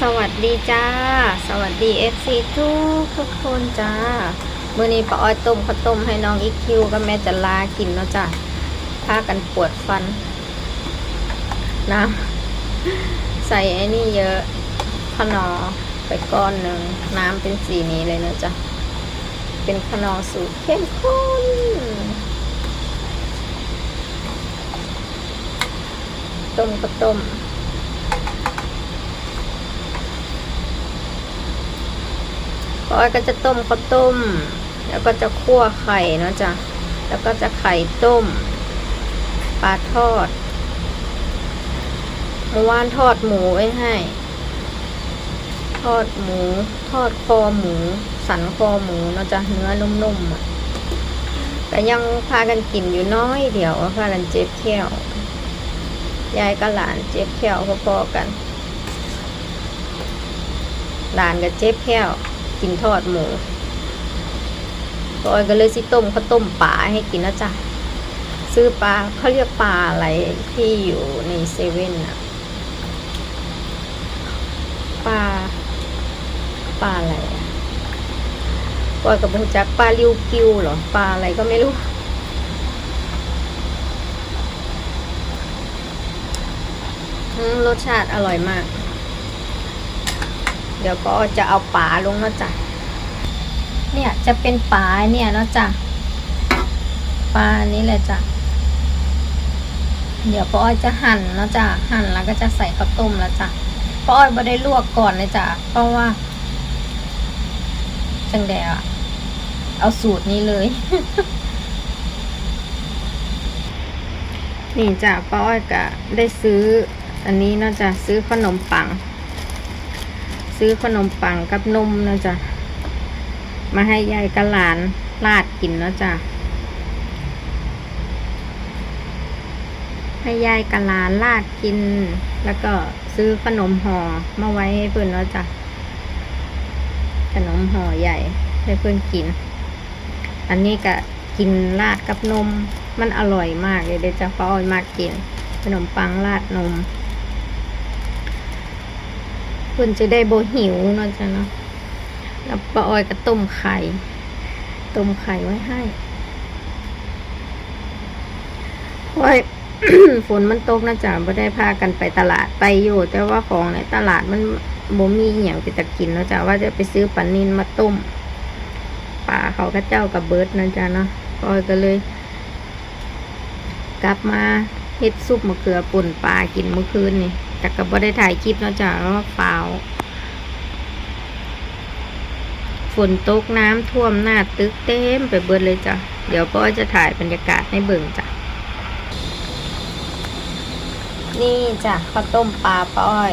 สวัสดีจ้า สวัสดี FC ทุกทุกคนจ้ามื่อนี้ป้าอ้อยต้มข้าวต้มให้น้องอีคิวกับแม่จะลากินเนาะจ้าพากันปวดฟันน้ำใส่ไอ้นี่เยอะขนอไปก้อนหนึ่งน้ำเป็นสีนี้เลยเนาะจ้ะเป็นขนอสูตรเข้มข้นต้มก็ต้ม ปอยก็จะต้มข้าวต้ม แล้วก็จะคั่วไข่เนาะจ้ะแล้วก็จะไข่ต้มปลาทอดเมื่อวานทอดหมูไว้ให้ ทอดหมู ทอดคอหมู สันคอหมูเนาะจ้ะเนื้อนุ่มๆอะแต่ยังพากันกินอยู่น้อยเดี๋ยวพากันเจ็บแข้วยายกับหลานเจ็บแข้วพอๆกันหลานก็เจ็บแข้ว กินทอดหมูปอยก็เลยสิต้มข้าวต้มปลาให้กินนะจ๊ะซื้อปลาเขาเรียกปลาอะไรที่อยู่ในเซเว่นอะปลาปลาอะไรอะปอยกับบูจักปลาลิวกิวเหรอปลาอะไรก็ไม่รู้ รสชาติอร่อยมาก เดี๋ยวก็จะเอาปลาลงนะจ้ะเนี่ยจะเป็นปลาเนี่ยนะจ้ะปลานี้แหละจ้ะเดี๋ยวป้าอ้อยจะหั่นนะจ้ะหั่นแล้วก็จะใส่ข้าวต้มแล้วจ้ะป้าอ้อยไม่ได้ลวกก่อนเลยจ้ะเพราะว่าจังแดอะเอาสูตรนี้เลย นี่จ้ะป้าอ้อยก็ได้ซื้อ อันนี้เนาะจ้ะซื้อขนมปัง ซื้อขนมปังกับนมเนาะจ้ะมาให้ยายกับหลานลาดกินเนาะจ้ะให้ยายกับหลานลาดกิน แล้วก็ซื้อขนมห่อมาไว้ให้เพื่อนเนาะจ้ะขนมห่อใหญ่ให้เพื่อนกิน อันนี้ก็กินราดกับนม มันอร่อยมากเลยเดี๋ยวจะป้อยมากกิน ขนมปังราดนม คุณจะได้โบหิวเนาะจ้ะเนาะแล้วป้าออยก็ต้มไข่ ต้มไข่ไว้ให้ไว้ฝนมันตกนะจ๊ะไม่ได้พากันไปตลาดไปอยู่ แต่ว่าของในตลาดมันบ่มีอหย่างจะกินนะจ๊ะว่าจะไปซื้อปลานินมาต้มปลาเขาก็เจ้ากับเบิร์ดนะจ๊ะเนาะป้าออยก็เลย กลับมาเฮ็ดซุปมะเขือป่นปลากินเมื่อคืนนี่ แต่ก็บ่ได้ถ่ายคลิปเนาะจ๊ะเพราะว่าเปล่าฝนตกน้ำท่วมหน้าตึกเต็มไปเบิดเลยจ้ะ เดี๋ยวป้อจะถ่ายบรรยากาศให้เบิ่งจ้ะ นี่จ้ะข้าวต้มปลาป้อย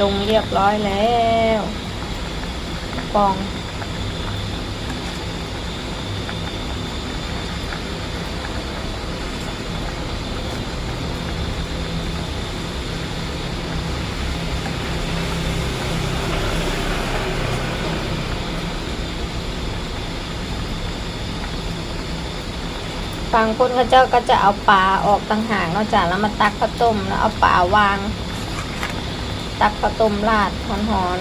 ลงเรียบร้อยแล้ว ปอง บางคนเขาเจ้าก็จะเอาปลาออกต่างหากเนอกจากแล้วมาตักข้าวต้มแล้วเอาปลาวาง ตักข้าวต้มราดหอน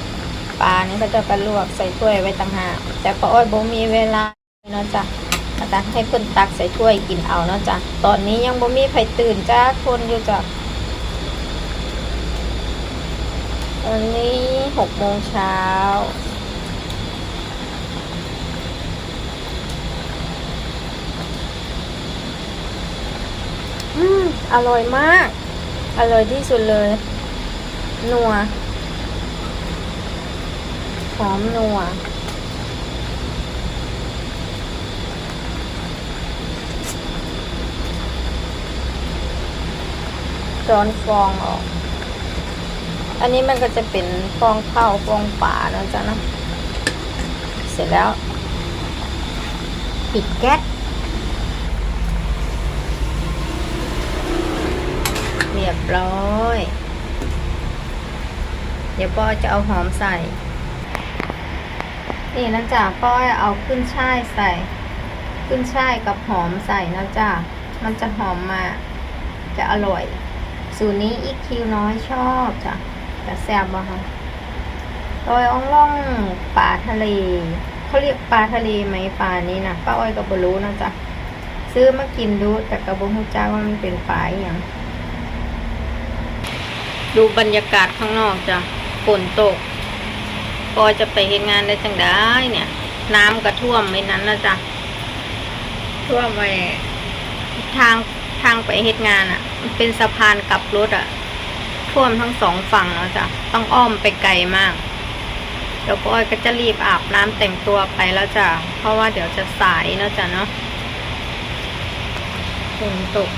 ๆปลานี่เขาจะก็ลวกใส่ถ้วยไว้ต่างหากแต่ป้าอ้อยบ่มีเวลาเนาะจ้ะมาตักให้เพิ่นตักใส่ถ้วยกินเอาเนาะจ้ะตอนนี้ยังบ่มีใครตื่นจ้าคนอยู่จ้ะตอนนี้หกโมงเช้า อร่อยมาก อร่อยที่สุดเลย นัว หอมนัว ร้อนฟองออก อันนี้มันก็จะเป็นฟองข้าวฟองป่านะจ๊ะนะ เสร็จแล้ว ปิดแก๊ส เร้อย เดี๋ยวป้อจะเอาหอมใส่ นี่นะจ๊ะป้อยเอาขึ้นช่ายใส่ ขึ้นช่ายกับหอมใส่นะจ๊ะมันจะหอมมาก จะอร่อย สูตรนี้อีกคิวน้อยชอบจ้ะจะแซ่บบ่คะลอยอ่องล่องปลาทะเลเขาเรียกปลาทะเลไหมปลานี้นะป้าอ้อยก็บ่รู้นะจ๊ะซื้อมากินดูแต่ก็บ่ฮู้จักว่ามันเป็นปลาอย่าง ดูบรรยากาศข้างนอกจ้ะฝนตกพอจะไปเฮ็ดงานได้จังได้เนี่ย น้ำก็ท่วมไม่นั้นนะจ๊ะท่วมไปทางทางไปเฮ็ดงานอะ่ะ มันเป็นสะพานกลับรถอะ่ะ ท่วมทั้งสองฝั่งแล้วจ้ะต้องอ้อมไปไกลมากเดี๋ยวป้าอ้อยก็จะรีบอาบน้ำแต่งตัวไปแล้วจ้ะเพราะว่าเดี๋ยวจะสายแล้วจ้ะเนาะฝนตก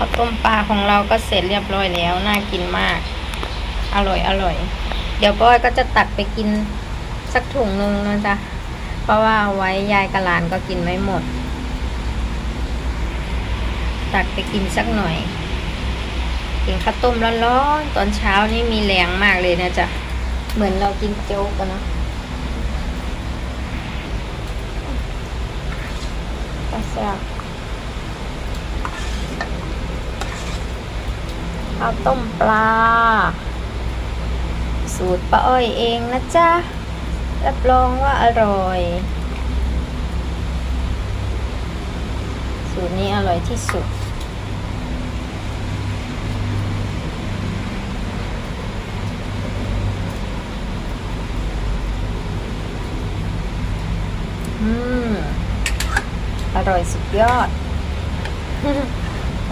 ข้าวต้มปลาของเราก็เสร็จเรียบร้อยแล้วน่ากินมาก อร่อยอร่อย เดี๋ยวป้อยก็จะตักไปกินสักถุงหนึงนะจ๊ะเพราะว่าเอาไว้ยายกับหลานก็กินไม่หมด ตักไปกินสักหน่อยกินข้าวต้มร้อนๆตอนเช้านี่มีแรงมากเลยนะจ๊ะเหมือนเรากินโจ๊กกันเนะก็แซ่บ ข้าวต้มปลา สูตรป้าอ้อยเองนะจ๊ะ รับรองว่าอร่อย สูตรนี้อร่อยที่สุดอืมอร่อยสุดยอด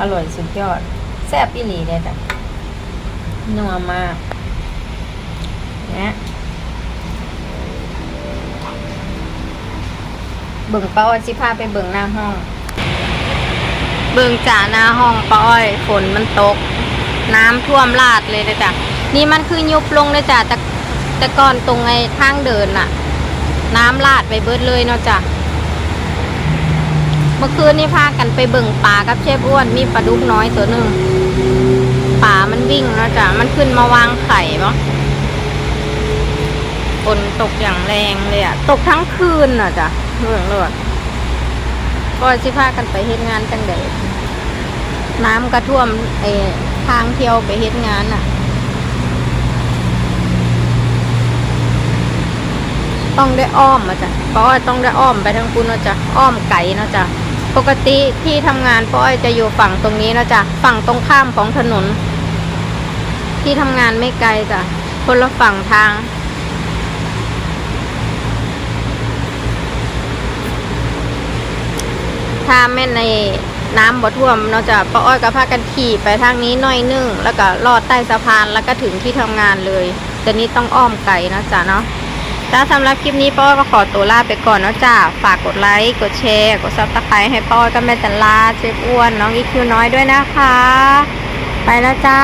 อร่อยสุดยอด แซ่บอีหลีเลยจ้ะนัวมากเนี่ยเบิ่งป้าอ้อยสิพาไปเบิ่งหน้าห้อง เบิ่งจ่าหน้าห้องป้าอ้อยฝนมันตก น้ำท่วมลาดเลยเลยจ้ะนี่มันคือยุบลงเลยจ้ะแต่แต่ก่อนตรงไอ้ทางเดินน่ะ น้ำลาดไปเบิดเลยเนาะจ้ะเมื่อคืนนี่พากันไปเบิ่งป่ากับเชฟอ้วนมีปลาดุกน้อยตัวหนึ่ง มันขึ้นมาวางไข่ปะฝนตกอย่างแรงเลยอะตกทั้งคืนน่ะจ้ะเรื่องเลือดก็สิพากันไปเฮ็ดงานจังเดน้ำก็ท่วมไอ้ทางเที่ยวไปเฮ็ดงานน่ะต้องได้อ้อมมาจ้ะเพราะว่าต้องได้อ้อมไปทางคุณนะจ๊ะอ้อมไก่นะจ๊ะปกติที่ทำงานป้อ้อยจะอยู่ฝั่งตรงนี้นะจ๊ะฝั่งตรงข้ามของถนน ที่ทำงานไม่ไกลจ้ะคนละฝั่งทาง ถ้าแม่นในน้ำบ่ท่วมเนาจะป้าอ้อยก็พากันขี่ไปทางนี้หน่อยนึง แล้วก็ลอดใต้สะพานแล้วก็ถึงที่ทำงานเลย แต่นี้ต้องอ้อมไก่นะจ๊ะเนาะถ้าสำหรับคลิปนี้ป้อยก็ขอตัวลาไปก่อนเนาะจ้าฝากกดไลค์กดแชร์กดซับสไครต์ให้ป้อยก็แม่จันลาเชฟอ้วนน้องอีคิวน้อยด้วยนะคะ ไปแล้วจ้า